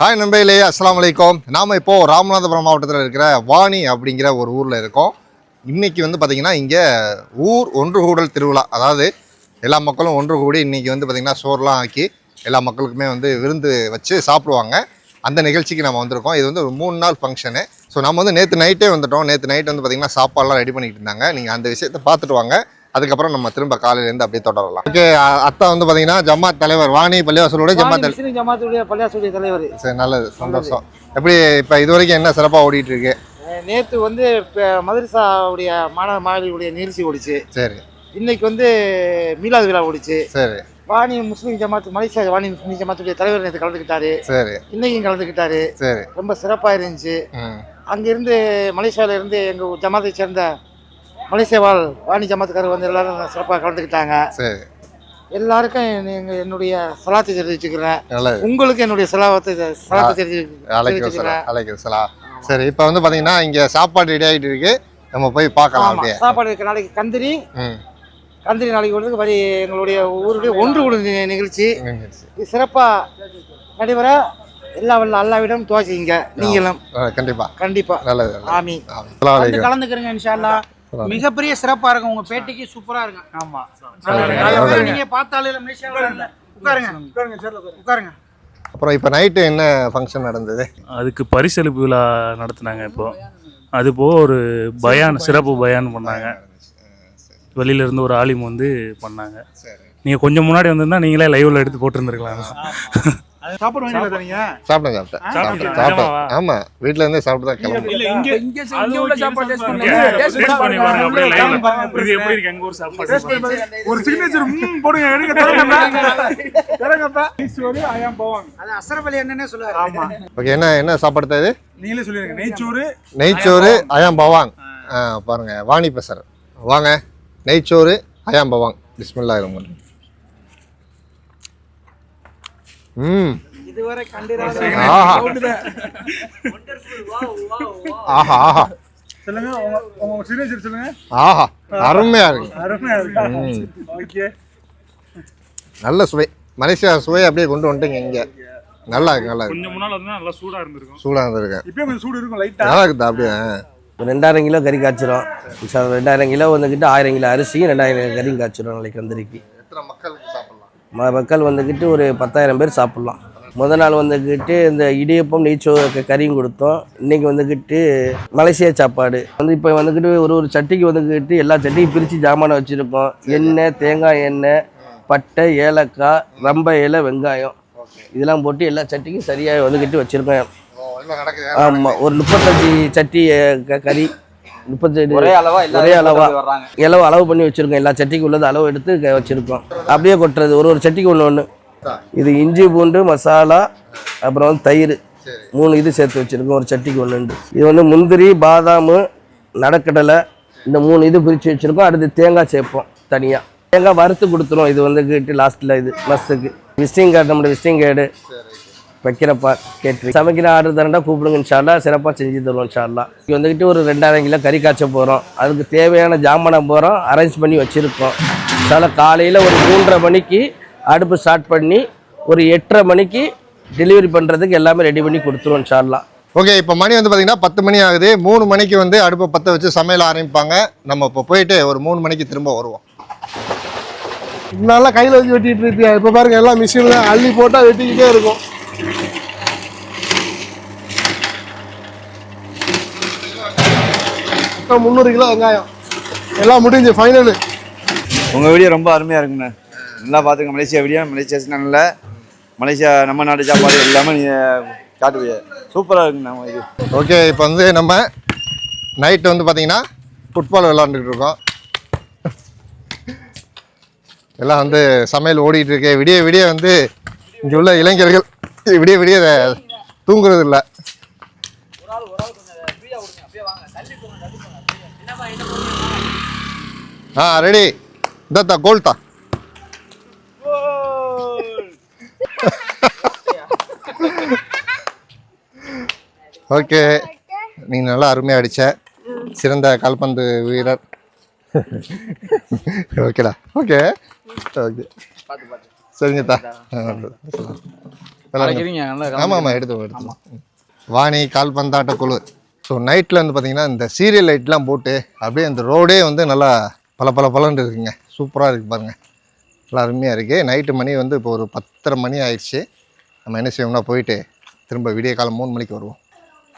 Hi நம்பையிலேயே அஸ்லாம் அலைக்கும். நாம் இப்போது ராமநாதபுரம் மாவட்டத்தில் இருக்கிற வாணி அப்படிங்கிற ஒரு ஊரில் இருக்கோம். இன்றைக்கி வந்து பார்த்தீங்கன்னா இங்கே ஊர் ஒன்று கூடல் திருவிழா. அதாவது எல்லா மக்களும் ஒன்று கூடி இன்றைக்கி வந்து பார்த்திங்கன்னா சோறுலாம் ஆக்கி எல்லா மக்களுக்குமே வந்து விருந்து வச்சு சாப்பிடுவாங்க. அந்த நிகழ்ச்சிக்கு நம்ம வந்திருக்கோம். இது வந்து ஒரு மூணு நாள் ஃபங்க்ஷனு ஸோ நம்ம வந்து நேற்று நைட்டே வந்துட்டோம். நேற்று நைட் வந்து பார்த்திங்கன்னா சாப்பாடெலாம் ரெடி பண்ணிக்கிட்டு இருந்தாங்க. நீங்கள் அந்த விஷயத்தை பார்த்துட்டு வாங்க. அதுக்கப்புறம் நம்ம திரும்ப காலையிலேருந்து அப்படியே தொடரலாம். ஓகே அத்தா வந்து பார்த்தீங்கன்னா ஜமாத் தலைவர் வாணி பள்ளிவாசலோட ஜமாத் தலைவர் ஜமாத்துடைய பள்ளியாசுடைய தலைவர். சரி நல்லது சந்தோஷம். எப்படி இப்போ இது வரைக்கும் என்ன சிறப்பாக ஓடிட்டு இருக்கு நேற்று வந்து மதரசாவுடைய மாணவ மாணவியுடைய நிகழ்ச்சி ஓடிச்சு. சரி. இன்னைக்கு வந்து மீலாது விழா ஓடிச்சு. சரி. Vani Muslim Jamaat Malaysia Vani Muslim ஜமாத்துடைய தலைவர் நேற்று கலந்துக்கிட்டாரு. சரி. இன்னைக்கும் கலந்துக்கிட்டாரு. சரி. ரொம்ப சிறப்பாக இருந்துச்சு. அங்கிருந்து மலேசியாவில இருந்து எங்கள் ஜமாத்தை சேர்ந்த மலேசியா வாழ் வாணி ஜமாத்துக்காரர் வந்து எல்லாரும் சிறப்பாக கலந்துக்கிட்டாங்க. சரி. எல்லாருக்கும் எங்க- என்னுடைய சலாத்தை தெரிவிச்சுக்கிறேன். உங்களுக்கு என்னுடைய சலாத்தை சலாத்தை தெரிவிச்சுக்கிறேன். சலாம் சரி இப்போ வந்து பார்த்தீங்கன்னா இங்கே சாப்பாடு ரெடி ஆகிட்டு இருக்கு. நம்ம போய் பார்க்கலாம் சாப்பாடு இருக்கு. நாளைக்கு கந்திரி. கந்திரி நாளைக்கு வந்து வரி எங்களுடைய ஊருடைய ஒன்று நி- நிகழ்ச்சி. சிறப்பாக நடைபெற எல்லா வல்ல அல்லாவிடம் துவாச்சிங்க நீங்களும். ஆ, கண்டிப்பா. கண்டிப்பா. நல்லது ஆமி கலந்துக்கிறேங்க இன்ஷால்லா மிகப்பெரிய சிறப்பா இருக்கும். உங்க பேட்டிக்கு சூப்பரா இருக்கும். ஆமா. நீங்க பார்த்தாலே மலேசியாவில் இல்ல. உட்காருங்க. உட்காருங்க அப்புறம் இப்போ நைட்டு என்ன ஃபங்க்ஷன் நடந்தது? அதுக்கு பரிசளிப்பு விழா நடத்துனாங்க இப்போ. அது போக ஒரு பயான் சிறப்பு பயான் பண்ணாங்க. வெளியில இருந்து ஒரு ஆலிம் வந்து பண்ணாங்க. நீங்க கொஞ்சம் முன்னாடி வந்திருந்தா நீங்களே லைவ்ல எடுத்து போட்டிருந்துருக்கலாம். சாப்பாடு வாங்கி சாப்பிட்டேன் சாப்பிட்டேன் சாப்பிட்டேன் சாப்பிட்டேன் ஆமாம் வீட்டில் இருந்தே சாப்பிட்டு தான் கிளம்புறோம் இல்ல இங்க இங்க இங்க உள்ள சாப்பாடு டேஸ்ட் இங்க பண்ணுங்க taste பண்ணி பாருங்க அப்படியே live ல. இது எப்படி இருக்கு எங்க ஊர் சாப்பாடு? ஒரு சிக்னேச்சர் போடுங்க எடுங்க தரங்கப்பா ஈஸ்வரி ஐயாம் பவான் அது அசரபலி என்னன்னே சொல்லுவாரு. ஆமா. ஓகே என்ன என்ன சாப்பாடு தான் இது? நீங்களே சொல்லிருங்க. நெய்ச்சோறு நெய்ச்சோறு அயாம் பவாங் பாருங்க வாணி பெசர் வாங்க நெய்ச்சோறு அயாம் பவாங் பிஸ்மில்லா இருக்கும் ம் இதுவரை கண்டிராத ஆஹா. ஆஹா ஆஹா. சொல்லுங்க உங்க உங்க சிக்னேச்சர் சொல்லுங்க. ஆஹா அருமையா இருக்கு. அருமையா இருக்கு. ம். ஓகே நல்ல சுவை. மலேசியா சுவை அப்படியே கொண்டு வந்துட்டீங்க இங்க. நல்லா இருக்கு நல்லா இருக்கு. கொஞ்சம் முன்னால நல்லா சூடா இருந்திருக்கும். கொஞ்சம் சூடு இருக்கும் லைட்டா நல்லா இருக்குதா அப்படியே? ஒரு ரெண்டாயிரம் கிலோ கறி காய்ச்சிரும் ரெண்டாயிரம் கிலோ வந்துக்கிட்டு ஆயிரம் கிலோ அரிசியும் ரெண்டாயிரம் கறியும் காய்ச்சிரும் நாளைக்கு கந்திரிக்கு எத்தனை சாப்பிடலாம் ம- மக்கள் வந்துக்கிட்டு ஒரு பத்தாயிரம் பேர் சாப்பிட்லாம். முத நாள் வந்துக்கிட்டு இந்த இடியப்பம் நெய்ச்சோ க- கறியும் கொடுத்தோம். இன்னைக்கு வந்துக்கிட்டு மலேசியா சாப்பாடு. வந்து இப்போ வந்துக்கிட்டு ஒரு ஒரு சட்டிக்கு வந்துக்கிட்டு எல்லா சட்டியும் பிரித்து ஜாமானை வச்சுருக்கோம். எண்ணெய் தேங்காய் எண்ணெய் பட்டை ஏலக்காய் ரம்ப இலை வெங்காயம். இதெல்லாம் போட்டு எல்லா சட்டிக்கும் சரியாக வந்துக்கிட்டு நடக்குது ஆமாம் ஒரு முப்பத்தஞ்சு சட்டி க- கறி. முப்பத்தஞ்சு ஒரே அளவா ஒரே அளவா. வர்றாங்க. அளவு அளவு பண்ணி வச்சுருக்கோம். எல்லா சட்டிக்கு உள்ளது அளவு எடுத்து வச்சிருக்கோம். அப்படியே கொட்டுறது. ஒரு ஒரு சட்டிக்கு ஒன்று ஒன்று இது இஞ்சி பூண்டு மசாலா அப்புறம் வந்து தயிர். மூணு இது சேர்த்து வச்சுருக்கோம். ஒரு சட்டிக்கு ஒன்று இது வந்து முந்திரி பாதாம் நடக்கடலை. இந்த மூணு இது பிரித்து வச்சுருக்கோம். அடுத்து தேங்காய் சேர்ப்போம் தனியாக தேங்காய் வறுத்து கொடுத்துரும். இது வந்து கிட்டு லாஸ்ட்டில் இது. மஸ்துக்கு விசிட்டிங் கார்டு நம்மளோட விசிட்டிங் கார்டு வைக்கிறப்பா கேட்டு சமைக்கிற ஆர்டர் தரண்டா கூப்பிடுங்க இன்ஷால்லா சிறப்பாக செஞ்சு தருவோம் இன்ஷால்லா இங்கே வந்துக்கிட்டு ஒரு ரெண்டாயிரம் கிலோ கறி காய்ச்ச போகிறோம் அதுக்கு தேவையான ஜாமானம் போகிறோம் அரேஞ்ச் பண்ணி வச்சுருக்கோம். இன்ஷால்லா காலையில் ஒரு மூன்றரை மணிக்கு அடுப்பு ஸ்டார்ட் பண்ணி ஒரு எட்டரை மணிக்கு டெலிவரி பண்ணுறதுக்கு எல்லாமே ரெடி பண்ணி கொடுத்துருவோம் இன்ஷால்லா ஓகே இப்போ மணி வந்து பார்த்தீங்கன்னா பத்து மணி ஆகுது. மூணு மணிக்கு வந்து அடுப்பை பற்ற வச்சு சமையல் ஆரம்பிப்பாங்க. நம்ம இப்போ போயிட்டு ஒரு மூணு மணிக்கு திரும்ப வருவோம். நல்லா கையில் வச்சு வெட்டிட்டு இருப்பியா இப்போ பாருங்க எல்லாம் மிஷினில் அள்ளி போட்டால் வெட்டிக்கிட்டே இருக்கும். முந்நூறு கிலோ வெங்காயம். எல்லாம் முடிஞ்சு ஃபைனலு உங்க வீடியோ ரொம்ப அருமையா இருக்குண்ணே. நல்லா பாத்துங்க மலேசியா வீடியோ மலேசியா சேனல்ல மலேசியா நம்ம நாட்டு சாப்பாடு எல்லாமே நீங்க காட்டுவீங்க. சூப்பரா இருக்குண்ணா இது. ஓகே இப்போ வந்து நம்ம நைட்டு வந்து பார்த்தீங்கன்னா ஃபுட்பால் விளாண்டுட்டு இருக்கோம். எல்லாம் வந்து சமையல் ஓடிட்டு இருக்கு. விடிய விடிய வந்து இங்கே உள்ள இளைஞர்கள் விடிய விடிய தூங்குறது இல்லை ஆ ரெடி இதாத்தா கோல்தா ஓகே. நீ நல்லா அருமையாக அடிச்ச. சிறந்த கால்பந்து வீரர். ஓகேடா. ஓகே. ஓகே. சரிங்கத்தா ஆமாம் ஆமாம் எடுத்து எடுத்துலாம் வாணி கால்பந்தாட்ட குழு ஸோ நைட்டில் வந்து பார்த்தீங்கன்னா இந்த சீரியல் லைட்லாம் போட்டு அப்படியே அந்த ரோடே வந்து நல்லா பல பல பலன்னு இருக்குங்க. சூப்பராக இருக்குது பாருங்கள் நல்லா அருமையாக இருக்குது நைட்டு மணி வந்து இப்போ ஒரு பத்தரை மணி ஆயிடுச்சு. நம்ம என்ன செய்வோம்னா போயிட்டு திரும்ப விடிய காலம் மூணு மணிக்கு வருவோம்.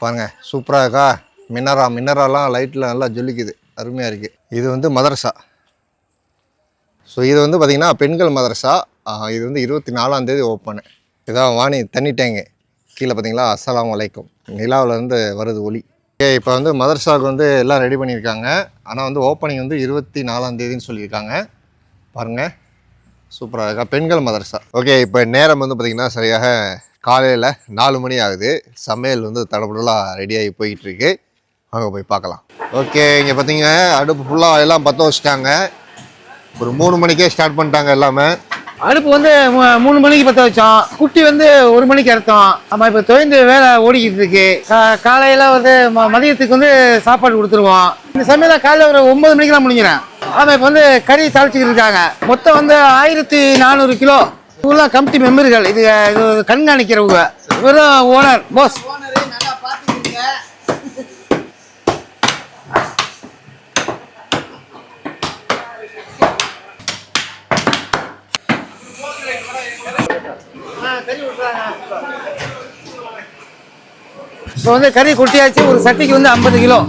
பாருங்கள் சூப்பராக இருக்கா? மின்னரா மின்னராலாம் லைட்டில் நல்லா ஜொலிக்குது. அருமையாக இருக்குது இது வந்து மதரசா. ஸோ இது வந்து பார்த்திங்கன்னா பெண்கள் மதரசா. இது வந்து இருபத்தி நாலாந்தேதி ஓப்பனு இதான் வாணி தண்ணி டேங்கு கீழே பார்த்தீங்களா அஸ்லாம் வலைக்கும் நிலாவிலேருந்து வருது ஒளி ஓகே இப்போ வந்து மதரசாவுக்கு வந்து எல்லாம் ரெடி பண்ணியிருக்காங்க. ஆனால் வந்து ஓப்பனிங் வந்து இருபத்தி நாலாம் தேதின்னு சொல்லியிருக்காங்க. பாருங்கள் சூப்பராக இருக்கா? பெண்கள் மதரசா ஓகே இப்போ நேரம் வந்து பார்த்திங்கன்னா சரியாக காலையில் நாலு மணி ஆகுது. சமையல் வந்து தடபுடலாக ரெடியாகி போய்கிட்டுருக்கு அங்கே போய் பார்க்கலாம். ஓகே இங்கே பார்த்தீங்க அடுப்பு ஃபுல்லாக எல்லாம் பற்ற வச்சுட்டாங்க. ஒரு மூணு மணிக்கே ஸ்டார்ட் பண்ணிட்டாங்க எல்லாமே. அடுப்பு வந்து மூ- மூணு மணிக்கு பற்ற வச்சோம். குட்டி வந்து ஒரு மணிக்கு அறுத்தோம் ஆமாம் இப்போ தொய்ந்து வேலை ஓடிக்கிட்டு இருக்கு. கா- வந்து ம- மதியத்துக்கு வந்து சாப்பாடு கொடுத்துருவோம். இந்த சமயம் காலையில் ஒரு ஒன்பது மணிக்கெல்லாம் முடிஞ்சிடும் ஆமாம் இப்போ வந்து கறி தாளிச்சிக்கிட்டு இருக்காங்க. மொத்தம் வந்து ஆயிரத்தி நானூறு கிலோ. இவெல்லாம் கமிட்டி மெம்பர்கள். இது இது ஒரு கண்காணிக்கிறவங்க. இவரும் ஓனர் போஸ் இப்போ வந்து கறி கொட்டியாச்சு ஒரு சட்டிக்கு வந்து ஐம்பது கிலோ.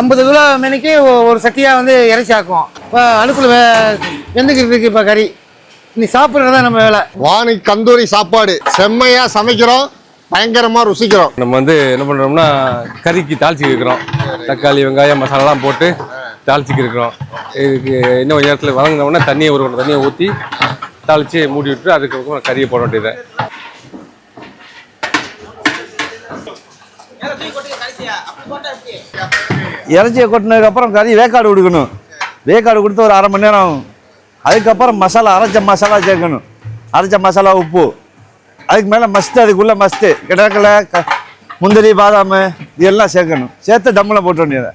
ஐம்பது கிலோ மெனிக்கு ஒரு சட்டியாக வந்து இறைச்சி ஆக்குவோம். இப்போ அடுப்பில் வெந்துக்கிட்டு இருக்கு இப்போ கறி. நீ சாப்பிட்றது நம்ம வேலை. வாணி கந்தூரி சாப்பாடு. செம்மையாக சமைக்கிறோம். பயங்கரமாக ருசிக்கிறோம். நம்ம வந்து என்ன பண்ணுறோம்னா கறிக்கு தாளிச்சு இருக்கிறோம். தக்காளி வெங்காயம் மசாலாலாம் போட்டு தாளிச்சுக்கு இருக்கிறோம். இதுக்கு இன்னும் கொஞ்ச நேரத்தில் வதங்கினோம்னா தண்ணியை ஒரு தண்ணியை ஊற்றி தாளித்து மூடி விட்டு அதுக்கப்புறம் கறியை போட வேண்டியது இறைச்சியை கொட்டினதுக்கப்புறம் கறி வேக்காடு கொடுக்கணும் வேக்காடு கொடுத்து ஒரு அரை மணி நேரம் ஆகும். அதுக்கப்புறம் மசாலா அரைச்ச மசாலா சேர்க்கணும். அரைச்ச மசாலா உப்பு. அதுக்கு மேலே மஸ்து அதுக்குள்ளே மஸ்து கிடக்கலை க முந்திரி பாதாம் இதெல்லாம் சேர்க்கணும். சேர்த்து டம்மில் போட்டு வேண்டியதை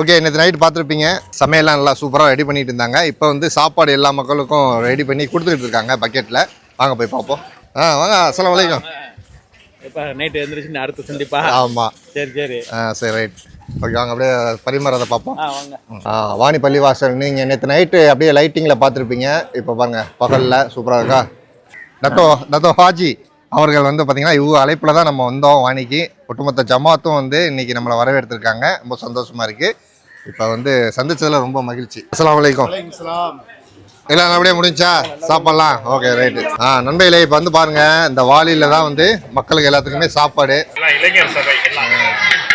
ஓகே நேற்று நைட் பார்த்துருப்பீங்க. சமையல்லாம் நல்லா சூப்பராக ரெடி பண்ணிட்டு இருந்தாங்க. இப்போ வந்து சாப்பாடு எல்லா மக்களுக்கும் ரெடி பண்ணி கொடுத்துட்டு இருக்காங்க பக்கெட்டில் வாங்க போய் பார்ப்போம். ஆ வாங்க அஸ்ஸலாமு அலைக்கும். இப்போ நைட்டு எழுந்திரிச்சு அடுத்து சந்திப்பா? ஆமாம் சரி சரி. ஆ சரி ரைட் ஓகே வாங்க அப்படியே பரிமாறதை பார்ப்போம். வாணி பள்ளிவாசல் நீங்கள் நேற்று நைட்டு அப்படியே லைட்டிங்கில் பார்த்துருப்பீங்க. இப்போ பாருங்க பகலில் சூப்பராக இருக்கா? தத்தோ தத்தோ ஹாஜி அவர்கள் வந்து பார்த்தீங்கன்னா இவங்க அழைப்பில் தான் நம்ம வந்தோம் வாணிக்கு. ஒட்டுமொத்த ஜமாத்தும் வந்து இன்னைக்கு நம்மளை வரவேற்றிருக்காங்க. ரொம்ப சந்தோஷமாக இருக்குது இப்போ வந்து சந்திச்சதுல ரொம்ப மகிழ்ச்சி. அஸ்ஸலாமு அலைக்கும். எல்லாம் அப்படியே முடிஞ்சா? சாப்பிடலாம். ஓகே ரைட்டு ஆ நண்பர்களே இப்போ வந்து பாருங்க இந்த வாளியில தான் வந்து மக்களுக்கு எல்லாத்துக்குமே சாப்பாடு. எல்லாம் இளைஞர் சபை.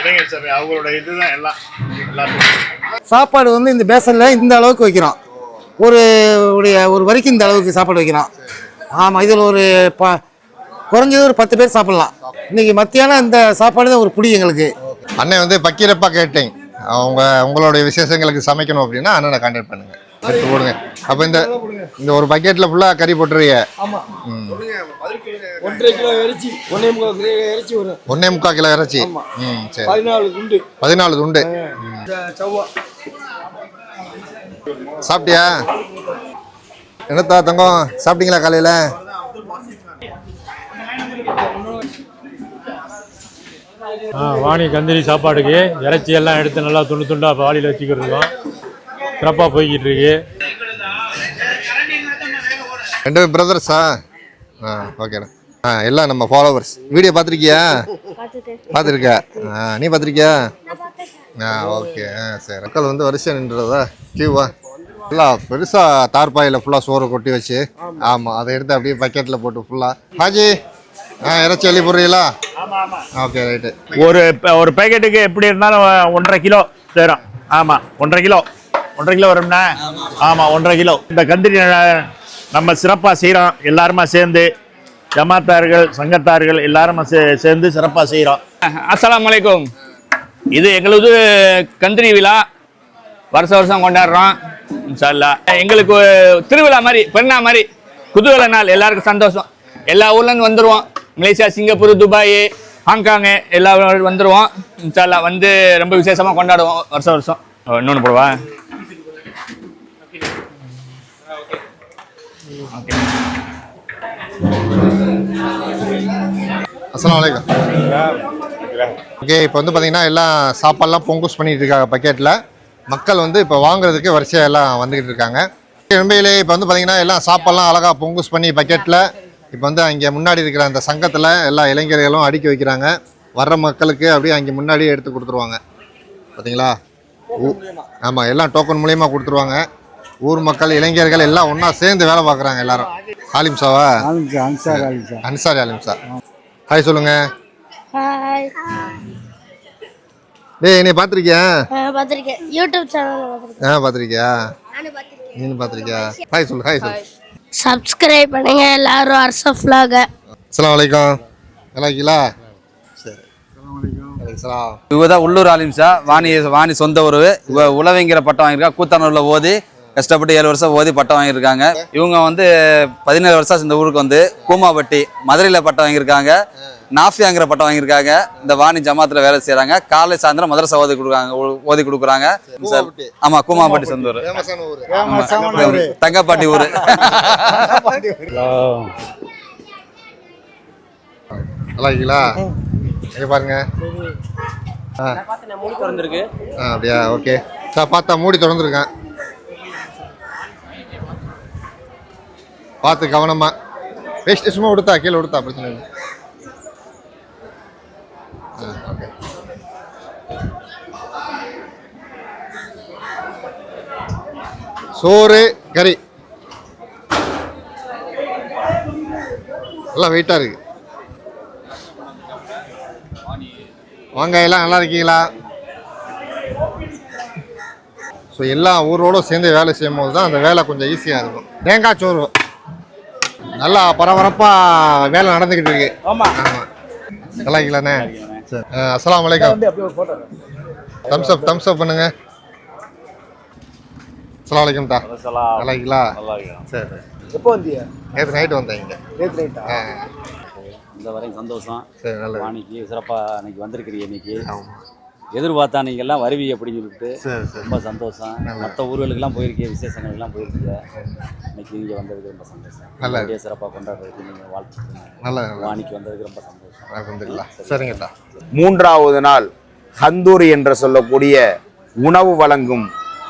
இளைஞர் சபை அவங்களோட இதுதான் எல்லாம் எல்லாத்துக்கும். சாப்பாடு வந்து இந்த பேசனில் இந்த அளவுக்கு வைக்கிறோம் ஒரு உடைய ஒரு வரைக்கும் இந்த அளவுக்கு சாப்பாடு வைக்கிறோம் ஆமாம் இதில் ஒரு ப குறைஞ்சது ஒரு பத்து பேர் சாப்பிட்லாம். இன்னைக்கு மத்தியானம் இந்த சாப்பாடு தான் ஒரு புடி எங்களுக்கு. அண்ணன் வந்து பக்கீரப்பா கேட்டேன். அவங்க உங்களுடைய விசேஷங்களுக்கு சமைக்கணும் அப்படின்னா அண்ணனை கான்டாக்ட் பண்ணுங்க. எடுத்து போடுங்க. அப்போ இந்த இந்த ஒரு பக்கெட்டில் ஃபுல்லாக கறி போட்டுருவீங்க ம். ஒன்றரை கிலோ இறைச்சி ஒன்றே முக்கால் கிலோ இறைச்சி வரும். ஒன்னே முக்கால் கிலோ இறைச்சி. ம் சரி. பதினாலு துண்டு. சவ்வா. சாப்பிட்டியா? என்னத்தா தங்கம்? சாப்பிட்டீங்களா காலையில்? ஆ வாணி கந்திரி சாப்பாடுக்கு இறைச்சி எல்லாம் எடுத்து நல்லா துண்டு துண்டா வாளியில் வச்சுக்கிட்டு சிறப்பாக போய்கிட்டு இருக்கு. ரெண்டு பிரதர்ஸா ஆ? ஓகேடா ஆ எல்லாம் நம்ம ஃபாலோவர்ஸ் வீடியோ பார்த்துருக்கியா? பார்த்துருக்க. ஆ நீ பார்த்துருக்கியா? ஆ ஓகே. ஆ சரி மக்கள் வந்து வரிசை நின்றதா கியூவா ஃபுல்லாக பெருசாக தார்பாயில் ஃபுல்லாக சோறு கொட்டி வச்சு. ஆமாம் அதை எடுத்து அப்படியே பக்கெட்டில் போட்டு ஃபுல்லாக ஹாஜி ஆ இறைச்சி அள்ளி போடுறீங்களா? Okay right. ஒரு ஒரு பேக்கெட்டுக்கு எப்படி இருந்தாலும் ஒன்றரை கிலோ சேரும். ஆமாம் ஒன்றரை கிலோ. ஒன்றரை கிலோ வரும்னா? ஆமாம் ஒன்றரை கிலோ. இந்த கந்திரி நம்ம சிறப்பாக செய்கிறோம் எல்லாருமா சேர்ந்து ஜமாத்தார்கள் சங்கத்தார்கள் எல்லாருமா சேர்ந்து சிறப்பாக செய்கிறோம் அஸ்ஸலாமு அலைக்கும் இது எங்களது கந்திரி விழா. வருஷம் வருஷம் கொண்டாடுறோம் இன்ஷா அல்லாஹ். எங்களுக்கு திருவிழா மாதிரி பெருநா மாதிரி குதூகல நாள் எல்லாருக்கும் சந்தோஷம். எல்லா ஊர்லேருந்து வந்துடுவோம் மலேசியா சிங்கப்பூர் துபாய் ஹாங்காங்கு எல்லா வந்துடுவோம் இன்ஷா அல்லாஹ் வந்து ரொம்ப விசேஷமாக கொண்டாடுவோம் வருஷம். வருஷம் இன்னொன்று போடுவா? அஸ்லாம் வலைக்கம் ஓகே இப்போ வந்து பார்த்தீங்கன்னா எல்லாம் சாப்பாடுலாம் பொங்கூஸ் பண்ணிகிட்டு இருக்காங்க பக்கெட்டில் மக்கள் வந்து இப்போ வாங்குறதுக்கு வரிசையாக எல்லாம் வந்துக்கிட்டு இருக்காங்க. உண்மையிலே இப்போ வந்து பார்த்தீங்கன்னா எல்லாம் சாப்பாடுலாம் அழகாக பொங்கூஸ் பண்ணி பக்கெட்டில் இப்போ வந்து அங்கே முன்னாடி இருக்கிற அந்த சங்கத்தில் எல்லா இளைஞர்களும் அடுக்கி வைக்கிறாங்க. வர்ற மக்களுக்கு அப்படியே அங்கே முன்னாடியே எடுத்து கொடுத்துருவாங்க. பார்த்தீங்களா ஆமாம் எல்லாம் டோக்கன் மூலியமாக கொடுத்துருவாங்க. ஊர் மக்கள் இளைஞர்கள் எல்லாம் ஒன்றா சேர்ந்து வேலை பார்க்குறாங்க எல்லாரும். ஆலிம் சாவா? அன்சாரி ஆலிம் சார் ஹாய் சொல்லுங்க. ஹாய் டேய் என்னை பார்த்துருக்கியா? பார்த்துருக்கேன். யூடியூப் சேனல் ஆ பார்த்துருக்கியா? நீನು பார்த்துருக்கியா? ஹாய் சொல்லு ஹாய் சொல்லு. சப்ஸ்கிரைப் பண்ணுங்க எல்லாரும் அர்சப் vlog அஸ்ஸலாமு அலைக்கும் நல்லா இருக்கீங்களா? சரி. அலைக்கும் இவங்க தான் உள்ளூர் ஆலிம்சா வாணி வாணி சொந்த உறவு இவ உளவைங்கிற பட்டம் வாங்கியிருக்கா. கூத்தானூர்ல ஓதி கஷ்டப்பட்டு ஏழு வருஷம் ஓதி பட்டம் வாங்கியிருக்காங்க. இவங்க வந்து பதினேழு வருஷம் இந்த ஊருக்கு வந்து கூமாப்பட்டி மதுரையில் பட்டம் வாங்கியிருக்காங்க. நாஃபியாங்கிற பட்டம் வாங்கியிருக்காங்க. இந்த வாணி ஜமாத்தில் வேலை செய்கிறாங்க காலை சாயந்தரம் மதரசா ஓதி கொடுக்குறாங்க ஓதி கொடுக்குறாங்க. கூமாப்பட்டி. ஆமா கூமாப்பட்டி சொந்த ஊர். ஃபேமஸான ஊர். தங்கப்பாட்டி ஊர். நல்லா இருக்கீங்களா? பாருங்க. ஆ அப்படியா? ஓகே. சார் பார்த்தா மூடி திறந்துருக்கேன். பார்த்து கவனமாக வேஸ்ட் சும்மா கொடுத்தா கீழே கொடுத்தா பிரச்சனை இல்லை. ஆ ஓகே சோறு கறி. எல்லாம் வெயிட்டாக இருக்கு. வாங்காயெல்லாம் எல்லாம் நல்லா இருக்கீங்களா? ஸோ எல்லா ஊரோட சேர்ந்து வேலை செய்யும் போது தான் அந்த வேலை கொஞ்சம் ஈஸியாக இருக்கும். தேங்காய் சோறு. நல்லா பரபரப்பாக வேலை நடந்துக்கிட்டு இருக்கு. ஆமாம் நல்லா இருக்கீங்களாண்ணே? சரி. அஸ்லாம் வலைக்கம் தம்ஸ் அப் தம்ஸ் அப் பண்ணுங்க. அஸ்லாம் வலைக்கம் தா நல்லா இருக்கீங்களா? சரி. எப்போ வந்தீங்க? நேற்று நைட்டு வந்தேன் நேற்று நைட்டா இந்த வரையும் சந்தோஷம். சரி நல்லது. வாணிக்கு சிறப்பாக அன்னைக்கு வந்திருக்கிறீங்க இன்னைக்கு. ஆமாம் எதிர்பார்த்தா நீங்க எல்லாம் வருவீங்க அப்படின்னு சொல்லிட்டு ரொம்ப சந்தோஷம். மற்ற ஊர்களுக்கெல்லாம் போயிருக்கீங்க விசேஷங்களுக்கெல்லாம் போயிருக்கீங்க. இன்னைக்கு இங்கே வந்ததுக்கு ரொம்ப சந்தோஷம். அப்படியே சிறப்பாக கொண்டாடுறதுக்கு நீங்கள் வாழ்த்துக்கீங்க நல்லது நல்லது. வாணிக்கு வந்ததுக்கு ரொம்ப சந்தோஷம். அலமதுல்லா. சரிங்கண்ணா மூன்றாவது நாள் ஹந்தூரி என்று சொல்லக்கூடிய உணவு வழங்கும்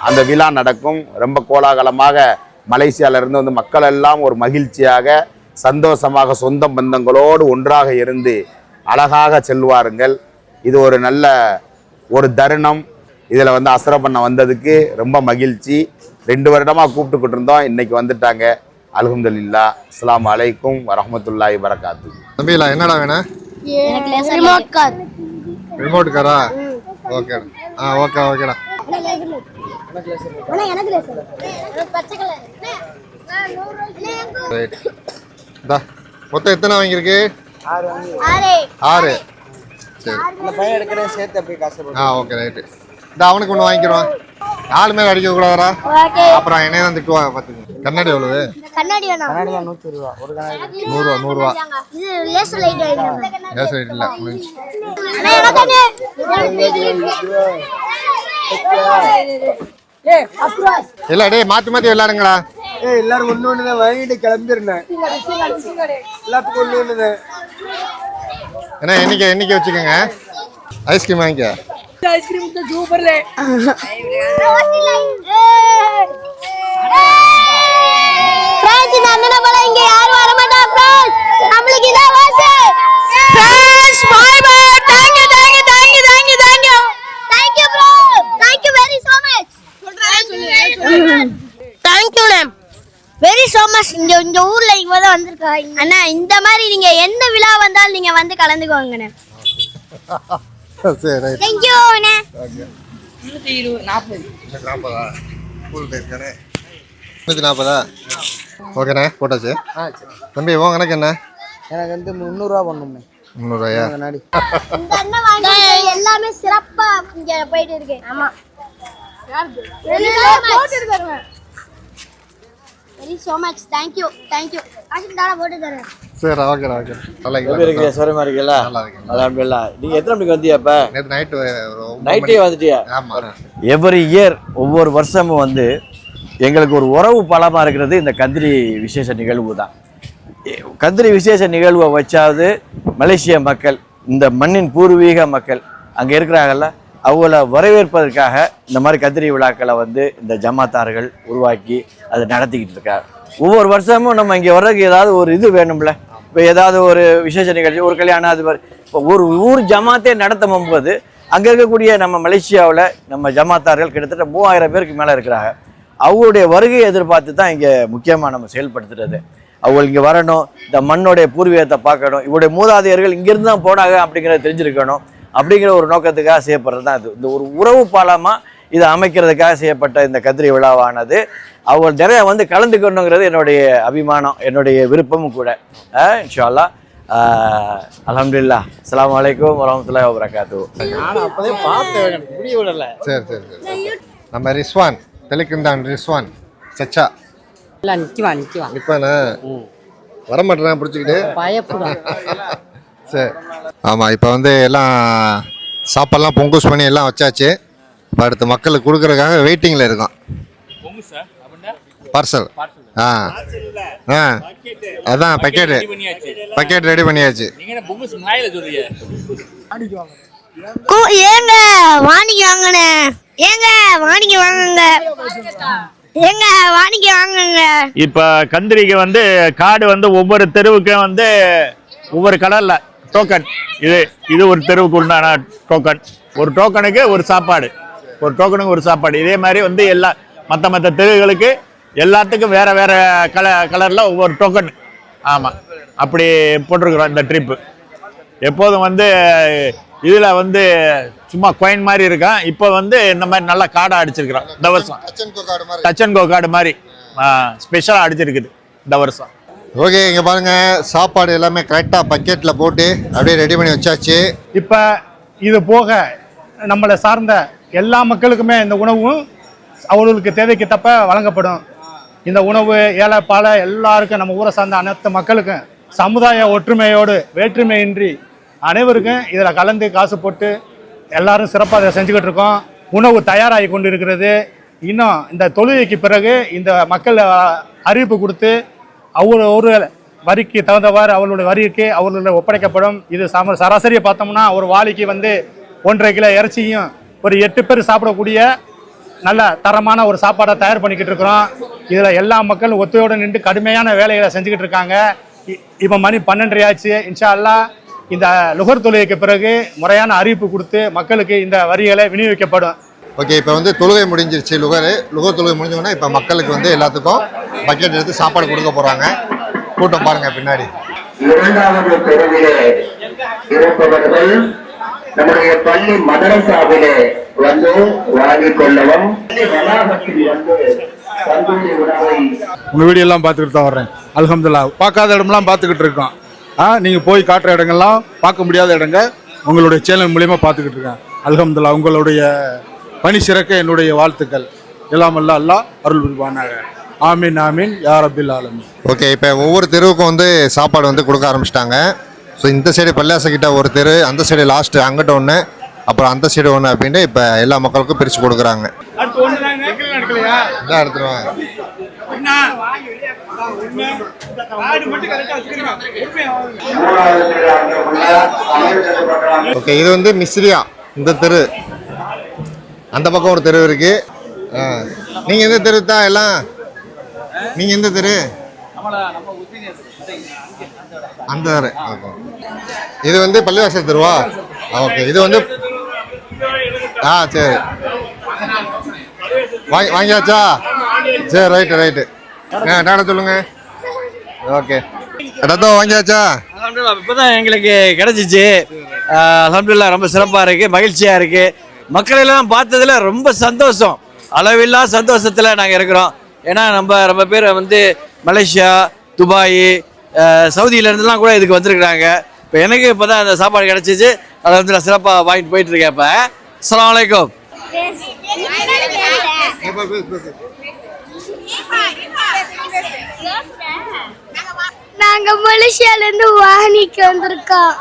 அந்த விழா நடக்கும். ரொம்ப கோலாகலமாக மலேசியால இருந்து வந்து மக்கள் எல்லாம் ஒரு மகிழ்ச்சியாக சந்தோஷமாக சொந்த பந்தங்களோடு ஒன்றாக இருந்து அழகாக செல்வாருங்கள். இது ஒரு நல்ல ஒரு தருணம் இதில் வந்து அசர பண்ண வந்ததுக்கு ரொம்ப மகிழ்ச்சி. ரெண்டு வருடமாக கூப்பிட்டுக்கிட்டு இருந்தோம். இன்னைக்கு வந்துட்டாங்க. அல்ஹம்துலில்லா. அஸ்ஸலாமு அலைக்கும் வரஹ்மத்துல்லாஹி வரகாத்து. தம்பிலா என்னடா வேணும் எனக்கு ரிமோட் கார் ரிமோட் காரா ஓகே ஆ ஓகே ஓகேடா. எனக்கு லேசர் எனக்கு பச்சை கலர் ரைட். இந்தா மொத்தம் எத்தனை வாங்கியிருக்கு? ஆரே ஆறு. சரி இந்த பையன் எடுக்கிறேன் சேர்த்து அப்படியே காசு ஆ ஓகே ரைட்டு இந்த அவனுக்கு ஒன்று வாங்கிக்கிறோம். நாலு மேலே அடிக்க கூடாதா ஓகே அப்புறம் என்னைய தான் திட்டுவாங்க பார்த்துங்க கண்ணாடி எவ்வளவு? கண்ணாடி வேணாம். கண்ணாடி நூற்றி ரூபா. ஒரு கண்ணாடி. நூறுரூவா நூறுரூவா இது லேசர் லைட் கேஸ் ரைட் இல்லை முடிஞ்சு. அண்ணா எனக்கு அப்புறம் இல்லை டேய் மாற்றி மாற்றி விளையாடுங்களா ஏய் எல்லாரும் ஒன்று ஒன்று தான் வாங்கிட்டு கிளம்பிருந்தேன். எல்லாத்துக்கும் ஒன்று ஒன்று என்ன என்னைக்கு என்னைக்கு வச்சுக்கோங்க. ஐஸ்கிரீம் வாங்கிக்க. ஐஸ்கிரீம் तो சூப்பர்ல பிரான்ஸ் இந்த அண்ணனை போல? Thank you thank you thank you thank you thank you thank you thank you very so much thank you ma'am very so much இந்த இந்த ஊர்ல இவ தான் வந்திருக்காங்க. அண்ணா இந்த மாதிரி நீங்க எந்த விழா வந்தாலும் நீங்க வந்து கலந்துக்கோங்கண்ணே. சரி தேங்க்யூ நாற்பது. நாற்பதா? ஓகேண்ணே போட்டாச்சு. தம்பி உன் எனக்கு வந்து முந்நூறுரூவா பண்ணணும்ண்ணே முந்நூறுரூவாயா எல்லாமே சிறப்பாக இங்கே போயிட்டு இருக்கு. ஆமாம் very so much thank you thank you காசு தான போட்டு தரேன். சரி ஓகேடா ஓகே நல்லா எப்படி இருக்கீங்க? சௌரியமா இருக்கீங்களா? நல்லா இருக்கேன் அலமதுல்லா. நீங்க எத்தனை மணிக்கு வந்தீங்க அப்ப நேற்று நைட்டு நைட்டே வந்துட்டியா? ஆமா. எவ்ரி இயர் ஒவ்வொரு வருஷமும் வந்து எங்களுக்கு ஒரு உறவு பலமாக இருக்கிறது இந்த கந்திரி விசேஷ நிகழ்வு தான். கந்திரி விசேஷ நிகழ்வை வச்சாவது மலேசிய மக்கள் இந்த மண்ணின் பூர்வீக மக்கள் அங்கே இருக்கிறாங்கல்ல அவங்கள வரவேற்பதற்காக இந்த மாதிரி கத்திரி விழாக்களை வந்து இந்த ஜமாத்தார்கள் உருவாக்கி அதை நடத்திக்கிட்டு இருக்காங்க. ஒவ்வொரு வருஷமும் நம்ம இங்கே வர்றதுக்கு ஏதாவது ஒரு இது வேணும்ல? இப்போ ஏதாவது ஒரு விசேஷ நிகழ்ச்சி ஒரு கல்யாணம் அது மாதிரி இப்போ ஒரு ஊர் ஜமாத்தே நடத்தும் போது அங்கே இருக்கக்கூடிய நம்ம மலேசியாவில் நம்ம ஜமாத்தார்கள் கிட்டத்தட்ட மூவாயிரம் பேருக்கு மேலே இருக்கிறாங்க. அவங்களுடைய வருகையை எதிர்பார்த்து தான் இங்கே முக்கியமாக நம்ம செயல்படுத்துறது. அவங்க இங்கே வரணும் இந்த மண்ணோடைய பூர்வீகத்தை பார்க்கணும் இவருடைய மூதாதையர்கள் இங்கேருந்து தான் போனாங்க அப்படிங்கிறத தெரிஞ்சிருக்கணும். அப்படிங்கிற ஒரு நோக்கத்துக்காக செய்யப்படுறது தான் இது இந்த ஒரு உறவு பாலமாக இதை அமைக்கிறதுக்காக செய்யப்பட்ட இந்த கதிரி விழாவானது. அவங்க நிறைய வந்து கலந்துக்கணுங்கிறது என்னுடைய அபிமானம் என்னுடைய விருப்பமும் கூட. அஹ் இன்ஷா அல்லாஹ் ஆஹ் அல்ஹம்துலில்லாஹ் அஸ்ஸலாமு அலைக்கும் வரஹ்மத்துல்லாஹி வபரகாத்து நானும் அப்போதே பார்த்தேன் புரிய விடல. சரி சரி சரி நம்ம ரிஸ்வான் தெலுக்குந்தான் ரிஸ்வான். சச்சா. இல்லை நிற்குவான் நிற்குவான் வரமாட்டேன் பிடிச்சிக்கிட்டு. பயப்படுவான் சரி. ஆமாம் இப்போ வந்து எல்லாம் சாப்பாடெல்லாம் பொங்கூஸ் பண்ணி எல்லாம் வச்சாச்சு. இப்போ அடுத்து மக்களுக்கு கொடுக்குறதுக்காக வெயிட்டிங்கில் இருக்கோம். பார்சல் ஆ. ஆ. அதான் பக்கெட்டு பக்கெட் ரெடி பண்ணியாச்சு. ஏங்க வாணிக்கு வாங்கண்ணே. ஏங்க வாணிக்கு வாங்குங்க. ஏங்க வாணிக்கு வாங்குங்க. இப்போ கந்திரிக்கு வந்து கார்டு வந்து ஒவ்வொரு தெருவுக்கும் வந்து ஒவ்வொரு கடலில் டோக்கன் இது இது ஒரு தெருவுக்கு உண்டான டோக்கன் ஒரு டோக்கனுக்கு ஒரு சாப்பாடு. ஒரு டோக்கனுக்கு ஒரு சாப்பாடு. இதே மாதிரி வந்து எல்லா மற்ற மற்ற தெருவுகளுக்கு எல்லாத்துக்கும் வேற வேற கல கலரில் ஒவ்வொரு டோக்கன் ஆமாம் அப்படி போட்டிருக்கிறோம் இந்த ட்ரிப்பு எப்போதும் வந்து இதில் வந்து சும்மா coin மாதிரி இருக்கான். இப்போ வந்து இந்த மாதிரி நல்லா காடாக அடிச்சிருக்கிறோம் இந்த வருஷம். டச் அண்ட் கோ கார்டு மாதிரி. ஸ்பெஷலாக அடிச்சிருக்குது. இந்த வருஷம். ஓகே இங்கே பாருங்க. சாப்பாடு எல்லாமே கரெக்டாக பக்கெட்டில் போட்டு அப்படியே ரெடி பண்ணி வச்சாச்சு. இப்போ இது போக நம்மளை சார்ந்த எல்லா மக்களுக்குமே இந்த உணவும் அவர்களுக்கு தேவைக்கு தப்ப வழங்கப்படும். இந்த உணவு ஏழை பாலை எல்லாருக்கும் நம்ம ஊரை சார்ந்த அனைத்து மக்களுக்கும் சமுதாய ஒற்றுமையோடு வேற்றுமையின்றி அனைவருக்கும் இதில் கலந்து காசு போட்டு எல்லாரும் சிறப்பாக அதை செஞ்சுக்கிட்டு இருக்கோம். உணவு தயாராகி கொண்டு இருக்கிறது இன்னும் இந்த தொழுகைக்கு பிறகு இந்த மக்கள் அறிவிப்பு கொடுத்து அவரு ஒரு வரிக்கு தகுந்தவாறு அவர்களுடைய வரிக்கு அவர்களுடைய ஒப்படைக்கப்படும். இது சம சராசரியை பார்த்தோம்னா ஒரு வாளிக்கு வந்து ஒன்றரை கிலோ இறைச்சியும் ஒரு எட்டு பேர் சாப்பிடக்கூடிய நல்ல தரமான ஒரு சாப்பாடை தயார் பண்ணிக்கிட்டு இருக்கிறோம். இதில் எல்லா மக்களும் ஒத்தையோடு நின்று கடுமையான வேலைகளை செஞ்சுக்கிட்டு இருக்காங்க. இ- இப்போ மணி பன்னெண்டரை ஆச்சு. இன்ஷா அல்லாஹ் இந்த நுகர் தொழிலுக்கு பிறகு முறையான அறிவிப்பு கொடுத்து மக்களுக்கு இந்த வரிகளை விநியோகிக்கப்படும். ஓகே இப்போ வந்து தொழுகை முடிஞ்சிருச்சு லுகர். லுகர் தொழுகை முடிஞ்சோடனே இப்போ மக்களுக்கு வந்து எல்லாத்துக்கும் பக்கெட் எடுத்து சாப்பாடு கொடுக்க போகிறாங்க கூட்டம் பாருங்க பின்னாடி. இரண்டாவது தெருவிலே இருப்பவர்கள் நம்முடைய பள்ளி மதரசாவிலே வந்து வாங்கிக் கொள்ளவும் பள்ளி வளாகத்தில் வந்து தந்தூரி உணவை உங்கள் வீடியோ எல்லாம் பார்த்துக்கிட்டு தான் வர்றேன். அல்ஹம்துல்லா. பார்க்காத இடம்லாம் பார்த்துக்கிட்டு இருக்கோம். ஆ நீங்கள் போய் காட்டுற இடங்கள்லாம் பார்க்க முடியாத இடங்க உங்களுடைய சேனல் மூலியமாக பார்த்துக்கிட்டு இருக்கேன். அல்ஹம்துல்லா உங்களுடைய பணி சிறக்க என்னுடைய வாழ்த்துக்கள். எல்லாம் அல்ல அல்லாஹ் அருள் புரிவானாக. ஆமீன் ஆமீன் யா ரபில் ஆலமீன். ஓகே இப்போ ஒவ்வொரு தெருவுக்கும் வந்து சாப்பாடு வந்து கொடுக்க ஆரம்பிச்சிட்டாங்க. ஸோ இந்த சைடு பள்ளியாச கிட்ட ஒரு தெரு அந்த சைடு லாஸ்ட்டு அங்கிட்ட ஒன்று அப்புறம் அந்த சைடு ஒன்று அப்படின்ட்டு இப்போ எல்லா மக்களுக்கும் பிரித்து கொடுக்குறாங்க. இதான் எடுத்துருவாங்க. ஓகே இது வந்து மிஸ்ரியா இந்த தெரு. அந்த பக்கம் ஒரு தெரு இருக்கு. ஆ. நீங்க எந்த தெரு தான் எல்லாம்? நீங்க எந்த தெரு? அந்த தெரு இது வந்து பள்ளிவாசல் தெருவா? ஓகே. இது வந்து ஆ சரி. வாங்கி வாங்கியாச்சா? சரி ரைட்டு ரைட்டு. ஆ டாடா சொல்லுங்க? ஓகே. இடத்தோ வாங்கியாச்சா? இப்போதான் எங்களுக்கு கிடைச்சிச்சு. அலமதுல்லா ரொம்ப சிறப்பாக இருக்குது மகிழ்ச்சியாக இருக்குது மக்கள் எல்லாம் பார்த்ததுல ரொம்ப சந்தோஷம். அளவில்லா சந்தோஷத்தில் நாங்கள் இருக்கிறோம். ஏன்னா நம்ம ரொம்ப பேர் வந்து மலேசியா துபாய் அஹ், சவுதியில இருந்துலாம் கூட இதுக்கு வந்திருக்கிறாங்க. இப்போ எனக்கு இப்போ தான் அந்த சாப்பாடு கிடச்சிச்சு. அதை வந்து நான் சிறப்பாக வாங்கிட்டு போயிட்டு இருக்கேன் இப்போ. அஸ்ஸலாமு அலைக்கும். நாங்க மலேசியால இருந்து வாணிக்கு வந்திருக்கோம்.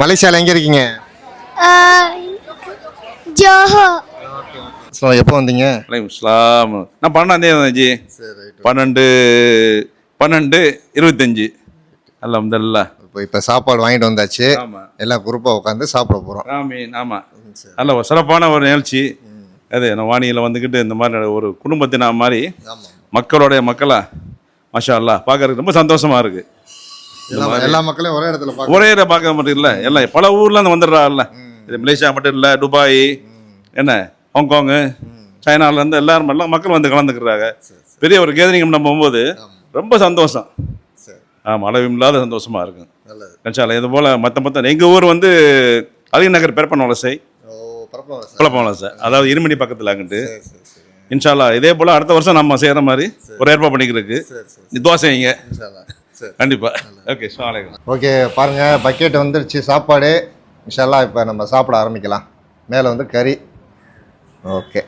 மலேசியாவில் எங்கே இருக்கீங்க? ஜோஹோ. எப்போ வந்தீங்க? இஸ்லாம் நான் பன்னெண்டாம் தேதி வந்தேன் பன்னெண்டு பன்னெண்டு இருபத்தஞ்சி. அல்ல முதல்ல இப்போ இப்போ சாப்பாடு வாங்கிட்டு வந்தாச்சு. ஆமா. எல்லாம் குரூப்பாக உட்காந்து சாப்பிட போகிறோம் ஆமீன் ஆமாம் நல்ல ஒரு சிறப்பான ஒரு நிகழ்ச்சி. அது நான் வாணியில் வந்துக்கிட்டு இந்த மாதிரி ஒரு குடும்பத்தினா மாதிரி மக்களோடைய மக்களா மாஷா அல்லாஹ் பார்க்கறதுக்கு ரொம்ப சந்தோஷமா இருக்கு. இந்த எல்லா மக்களையும் ஒரே இடத்துல பார்க்க ஒரே இடம் பார்க்க மட்டும் இல்லை? எல்லாம் பல ஊர்ல இருந்து வந்துடுறாங்கல்ல. இது மலேசியா மட்டும் இல்லை துபாய் என்ன? ஹாங்காங்கு சைனால இருந்து எல்லாரும் எல்லாம் மக்கள் வந்து கலந்துக்கிறாங்க. பெரிய ஒரு கேதரிங் நம்ம போகும்போது ரொம்ப சந்தோஷம். ஆமாம் அளவு இல்லாத சந்தோஷமா இருக்கு நல்லது. கன்சால இது போல மற்ற மற்ற எங்கள் ஊர் வந்து அலி நகர் பெரப்பன் வலசை. குழப்பம் வலசை. அதாவது இருமணி பக்கத்தில் அங்கிட்டு. இன்ஷால்லா இதே போல் அடுத்த வருஷம் நம்ம செய்கிற மாதிரி ஒரு ஏற்பாடு பண்ணிக்கிறதுக்கு. நீ தோசை வைங்க. சரி. கண்டிப்பா. ஓகே ஸ்வாலைக்கும் ஓகே பாருங்க பக்கெட் வந்துருச்சு சாப்பாடு. இன்ஷால்லா இப்போ நம்ம சாப்பிட ஆரம்பிக்கலாம். மேலே வந்து கறி. ஓகே.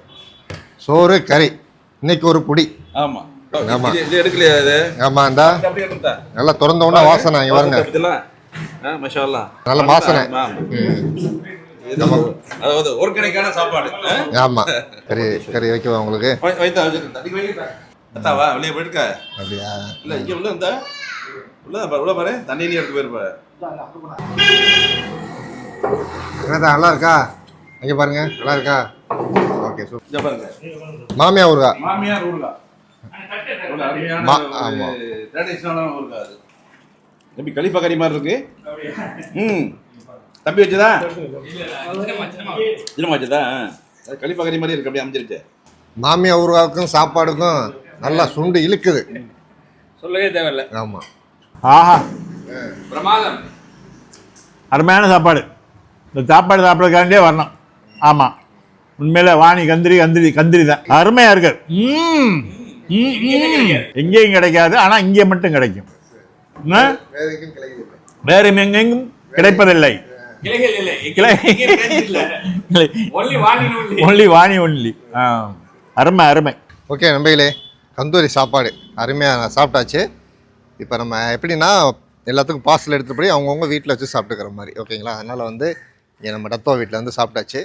சோறு கறி. இன்னைக்கு ஒரு புடி. ஆமா. ஆமா. இது- எடுக்கலையா இது? ஆமா இந்தா. அப்படியே இருந்தா நல்லா திறந்த உடனே வாசனை இங்க பாருங்க. நல்ல வாசனை. சாப்பாடு? ஆமா. கறி கறி வைக்கவா உங்களுக்கு. அத்தாவா வெளியே போயிருக்க அப்படியா? இல்ல இங்க உள்ள இருந்தா? உள்ள பாரு உள்ள பாரு. தண்ணி எடுத்து போயிருப்ப நல்லா இருக்கா? இங்க பாருங்க. நல்லா இருக்கா? ஓகே சூப்பர் மாமியா ஊருகா. மாமியார் ஊருகா. எப்படி கலிஃபா கறி மாதிரி இருக்கு. ம். தம்பி வச்சதா? சின்னமா வச்சதா? அது கலிஃபா கறி மாதிரி இருக்கு அப்படியே அமைஞ்சிருச்சு. மாமியா ஊருகாவுக்கும் சாப்பாடுக்கும் நல்லா சுண்டு இழுக்குது. சொல்லவே தேவையில்ல. ஆமா. ஆஹா. பிரமாதம். அருமையான சாப்பாடு. இந்த சாப்பாடு சாப்பிட்றதுக்காண்டியே வரணும். ஆமாம் உண்மையில வாணி கந்திரி கந்திரி கந்திரி தான். அருமையாக இருக்கு. ம் ம், ம். எங்கேயும் கிடைக்காது ஆனால் இங்கே மட்டும் கிடைக்கும்? வேறு எங்கெங்கும் கிடைப்பதில்லை. ஒன்லி வாணி ஒன்லி ஆ அருமை அருமை. ஓகே நம்பிகளே கந்தூரி சாப்பாடு. அருமையாக சாப்பிட்டாச்சு. இப்போ நம்ம எப்படின்னா எல்லாத்துக்கும் பார்சல் எடுத்துட்டு போய் அவங்கவுங்க வீட்டில் வச்சு சாப்பிட்டுக்கிற மாதிரி. ஓகேங்களா? அதனால் வந்து இங்கே நம்ம டத்தோ வீட்டில் வந்து சாப்பிட்டாச்சு.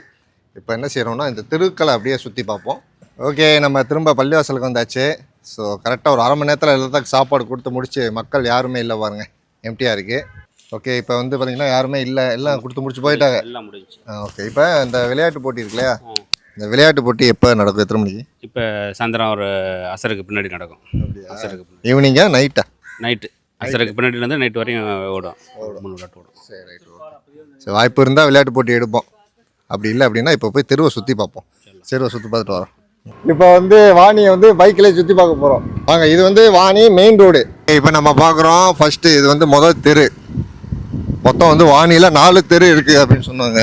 இப்போ என்ன செய்கிறோம்னா இந்த தெருக்களை அப்படியே சுற்றி பார்ப்போம். ஓகே நம்ம திரும்ப பள்ளிவாசலுக்கு வந்தாச்சு. ஸோ கரெக்டாக ஒரு அரை மணி நேரத்தில் எல்லாத்துக்கும் சாப்பாடு கொடுத்து முடிச்சு மக்கள் யாருமே இல்லை பாருங்க. எம்டியாக இருக்குது ஓகே இப்போ வந்து பார்த்தீங்கன்னா யாருமே இல்லை. எல்லாம் கொடுத்து முடிச்சு போயிட்டாங்க. எல்லாம் முடிஞ்சு ஓகே இப்போ இந்த விளையாட்டு போட்டி இருக்கு இல்லையா? இந்த விளையாட்டு போட்டி எப்போ நடக்கும்? எத்தனை மணிக்கு? இப்போ சாயந்தரம் ஒரு அசருக்கு பின்னாடி நடக்கும். அசருக்கு பின்னாடி. ஈவினிங்கா நைட்டா நைட்டு அசருக்கு பின்னாடிலேருந்து நைட் வரையும் ஓடும். மூணு விளையாட்டு ஓடும் சரி ரைட் சரி வாய்ப்பு இருந்தால் விளையாட்டு போட்டி எடுப்போம். அப்படி இல்லை அப்படின்னா இப்போ போய் தெருவை சுற்றி பார்ப்போம். தெருவை சுற்றி பார்த்துட்டு வரோம். இப்போ வந்து வாணியை வந்து பைக்கில் சுற்றி பார்க்க போகிறோம் வாங்க இது வந்து வாணி மெயின் ரோடு இப்போ நம்ம பார்க்குறோம் ஃபஸ்ட்டு இது வந்து முதல் தெரு. மொத்தம் வந்து வாணியில் நாலு தெரு இருக்குது அப்படின்னு சொன்னாங்க.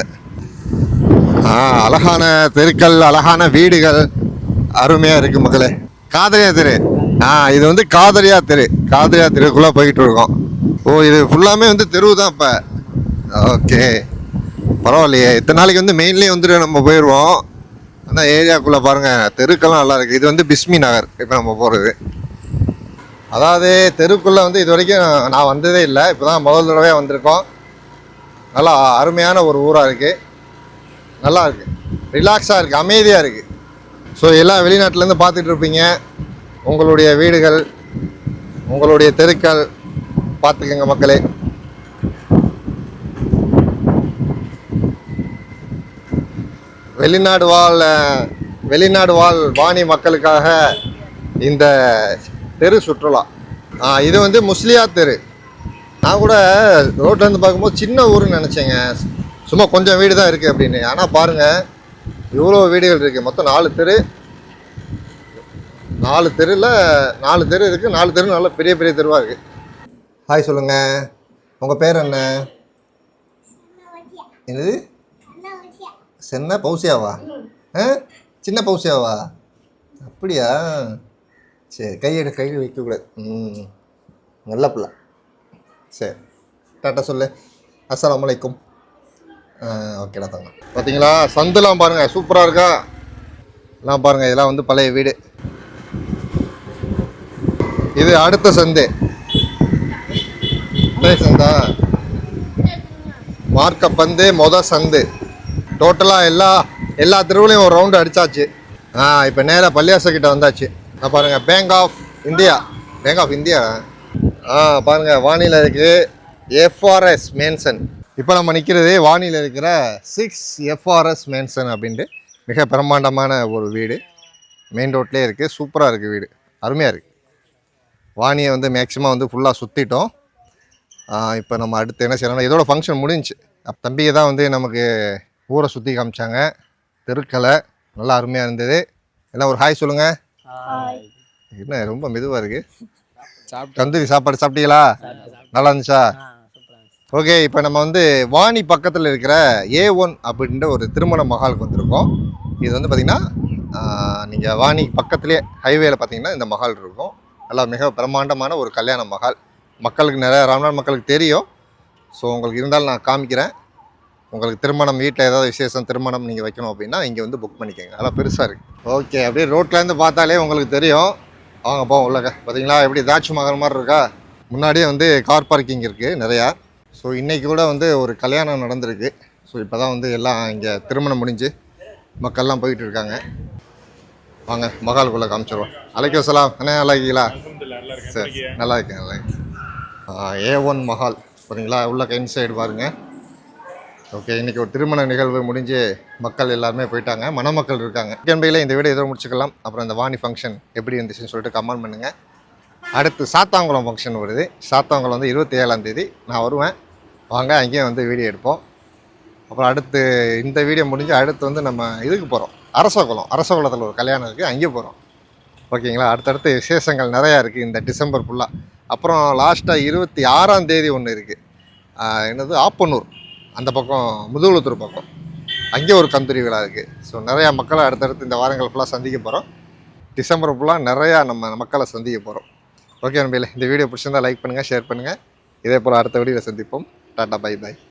ஆ அழகான தெருக்கள் அழகான வீடுகள் அருமையாக இருக்குது மக்களே. காதரியா தெரு. ஆ இது வந்து காதரியா தெரு. காதரியா தெருக்குள்ளே போய்கிட்டு இருக்கோம். ஓ இது ஃபுல்லாமே வந்து தெருவு தான் இப்போ. ஓகே. பரவாயில்லையே. இத்தனை நாளைக்கு வந்து மெயின்லேயே வந்துட்டு நம்ம போயிடுவோம் ஆனால் ஏரியாக்குள்ளே பாருங்கள் தெருக்கெல்லாம் நல்லா இருக்குது இது வந்து பிஸ்மி நகர் இப்போ நம்ம போகிறது அதாவது தெருக்குள்ளே வந்து இது வரைக்கும் நான் வந்ததே இல்லை. இப்போ தான் முதல் தடவையாக வந்திருக்கோம். நல்லா அருமையான ஒரு ஊராக இருக்குது நல்லா இருக்குது ரிலாக்ஸாக இருக்குது அமைதியாக இருக்குது ஸோ எல்லாம் வெளிநாட்டிலேருந்து பார்த்துட்டு இருப்பீங்க. உங்களுடைய வீடுகள் உங்களுடைய தெருக்கள் பார்த்துக்கங்க மக்களே. வெளிநாடு வாழ் வெளிநாடு வாழ் வாணி மக்களுக்காக இந்த தெரு சுற்றுலா. இது வந்து முஸ்லியா தெரு. நான் கூட ரோட்ல இருந்து பார்க்கும்போது சின்ன ஊருன்னு நினச்சேங்க. சும்மா கொஞ்சம் வீடு தான் இருக்குது அப்படின்னு. ஆனால் பாருங்கள் இவ்வளோ வீடுகள் இருக்குது மொத்தம் நாலு தெரு. நாலு தெருவில் நாலு தெரு இருக்குது நாலு தெரு நல்ல பெரிய பெரிய தெருவாக இருக்குது ஹாய் சொல்லுங்கள் உங்கள் பேர் என்ன? என்னது? சென்ன பௌசியாவா ஆ? சின்ன பௌசியாவா அப்படியா? சரி கையெடு கையில் வைக்கக்கூடாது. ம் நல்ல பிள்ளை. சரி. டாட்டா சொல்லு. அஸ்லாம் வலைக்கும் ஓகேடா தாங்க பார்த்தீங்களா சந்துலாம் பாருங்கள் சூப்பராக இருக்கா? எல்லாம் பாருங்கள் இதெல்லாம் வந்து பழைய வீடு. இது அடுத்த சந்து. சந்தா? மார்க்க பந்து மொத சந்து. டோட்டலாக எல்லா எல்லா தெருவுலையும் ஒரு ரவுண்டு அடித்தாச்சு ஆ இப்போ நேராக பள்ளியாசக்கிட்ட வந்தாச்சு. நான் பாருங்கள் bank of India bank of India ஆ பாருங்கள் வானியில் இருக்குது எஃப்ஆர்எஸ் மேன்சன் இப்போ நம்ம நிற்கிறது வானியில் இருக்கிற சிக்ஸ் எஃப்ஆர்எஸ் மேன்சன் அப்படின்ட்டு மிக பிரம்மாண்டமான ஒரு வீடு. மெயின் ரோட்லேயே இருக்குது சூப்பராக இருக்குது வீடு. அருமையாக இருக்குது வாணியை வந்து மேக்ஸிமம் வந்து ஃபுல்லாக சுற்றிட்டோம் இப்போ நம்ம அடுத்து என்ன செய்யறோம்னா இதோட ஃபங்க்ஷன் முடிஞ்சுச்சு. அப்போ தம்பியை தான் வந்து நமக்கு ஊரை சுற்றி காமிச்சாங்க. தெருக்கலை. நல்லா அருமையாக இருந்தது. எல்லாம் ஒரு ஹாய் சொல்லுங்கள் என்ன ரொம்ப மெதுவாக இருக்குது தந்தூரி சாப்பாடு சாப்பிட்டீங்களா? நல்லா இருந்துச்சா? ஓகே இப்போ நம்ம வந்து வாணி பக்கத்தில் இருக்கிற ஏ ஒன் அப்படின்ற ஒரு திருமண மஹாலுக்கு வந்திருக்கோம். இது வந்து பார்த்திங்கன்னா நீங்கள் வாணி பக்கத்துலேயே ஹைவேல பார்த்தீங்கன்னா இந்த மஹால் இருக்கும். நல்லா மிக பிரம்மாண்டமான ஒரு கல்யாண மஹால். மக்களுக்கு நிறைய ராம்நாட் மக்களுக்கு தெரியும். ஸோ உங்களுக்கு இருந்தாலும் நான் காமிக்கிறேன். உங்களுக்கு திருமணம் வீட்டில் ஏதாவது விசேஷம் திருமணம் நீங்கள் வைக்கணும் அப்படின்னா இங்கே வந்து புக் பண்ணிக்கோங்க. நல்லா பெருசாக இருக்குது ஓகே அப்படியே ரோட்லேருந்து பார்த்தாலே உங்களுக்கு தெரியும். வாங்க போவோம் உள்ளக பார்த்தீங்களா எப்படி தாட்சி மகல் மாதிரி இருக்கா? முன்னாடியே வந்து கார் பார்க்கிங் இருக்குது நிறையா. ஸோ இன்றைக்கி கூட வந்து ஒரு கல்யாணம் நடந்திருக்கு. ஸோ இப்போ தான் வந்து எல்லாம் இங்கே திருமணம் முடிஞ்சு மக்கள்லாம் போயிட்டு இருக்காங்க. வாங்க மகாலுக்குள்ளே காமிச்சிருவோம். அலைக்கும் சலாம் அண்ணே நல்லா இருக்கீங்களா? சரி நல்லா இருக்கேன் நல்லா இருக்கேன். ஏ ஒன் மஹால் சரிங்களா உள்ள கைன் சைடு பாருங்க. ஓகே இன்றைக்கி ஒரு திருமண நிகழ்வு முடிஞ்சு மக்கள் எல்லாருமே போயிட்டாங்க. மணமக்கள் இருக்காங்க. என்பையில் இந்த வீடியோ இதோ முடிச்சுக்கலாம். அப்புறம் இந்த வாணி ஃபங்க்ஷன் எப்படி இருந்துச்சுன்னு சொல்லிட்டு கமெண்ட் பண்ணுங்கள் அடுத்து சாத்தாங்குளம் ஃபங்க்ஷன் வருது. சாத்தாங்குளம் வந்து இருபத்தி ஏழாம் தேதி. நான் வருவேன். வாங்க அங்கேயும் வந்து வீடியோ எடுப்போம். அப்புறம் அடுத்து இந்த வீடியோ முடிஞ்சு அடுத்து வந்து நம்ம இதுக்கு போகிறோம் அரசகுளம். அரசகுளத்தில் ஒரு கல்யாணம் இருக்குது அங்கே போகிறோம் ஓகேங்களா அடுத்தடுத்து விசேஷங்கள் நிறையா இருக்குது இந்த டிசம்பர் ஃபுல்லாக அப்புறம் லாஸ்ட்டாக இருபத்தி ஆறாம் தேதி ஒன்று இருக்குது என்னது? ஆப்பனூர். அந்த பக்கம் முதுகுளத்தூர் பக்கம். அங்கே ஒரு கந்தூரி விழா இருக்குது ஸோ நிறையா மக்களை அடுத்தடுத்து இந்த வாரங்கள் ஃபுல்லாக சந்திக்க போகிறோம் டிசம்பர் ஃபுல்லாக நிறையா நம்ம மக்களை சந்திக்க போகிறோம் ஓகே நம்பியில் இந்த வீடியோ பிடிச்சிருந்தா லைக் பண்ணுங்கள் ஷேர் பண்ணுங்கள் இதே போல் அடுத்த வீடியோவில் சந்திப்போம். Tata bye by